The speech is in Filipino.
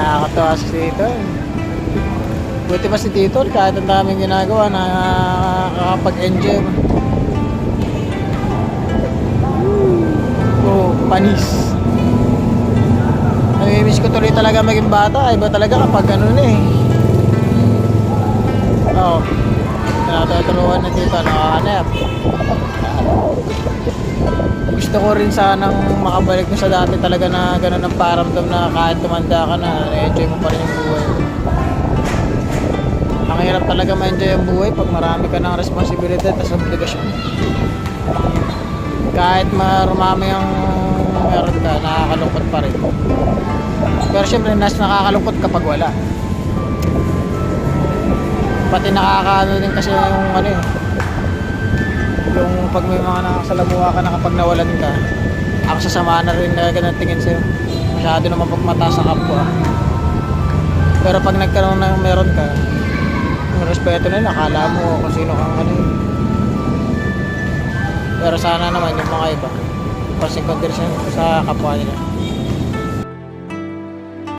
ka. Buti pa si Tito, kahit ang daming ginagawa, nakakapag-enjoy. Oh, panis. Namimiss ko tuloy talaga maging bata. Iba talaga kapag ano na eh. Oo. Oh, tinatuturuan na dito, nakahanap. Gusto ko rin sanang makabalik na sa dati talaga na gano'n ang paramdam na kahit tumanda ka na, enjoy mo pa rin yung buhay. Ang hirap talaga ma-enjoy ang buhay pag marami ka ng responsibilidad at obligasyon. Kahit marumami ang meron ka, nakakalungkot pa rin. Pero syempre, nas nakakalungkot kapag wala. Pati nakakaano din kasi yung ano eh, pag may mga nakasalamuha ka na kapag nawalan ka, ako sasama na rin na ganun tingin sa'yo. Masyado naman pagmata sa kapwa. Pero pag nagkaroon ng meron ka, yung respeto na yun, akala mo kung sino kang ano yun. Pero sana naman yung mga iba, pansin consideration sa kapwa nila.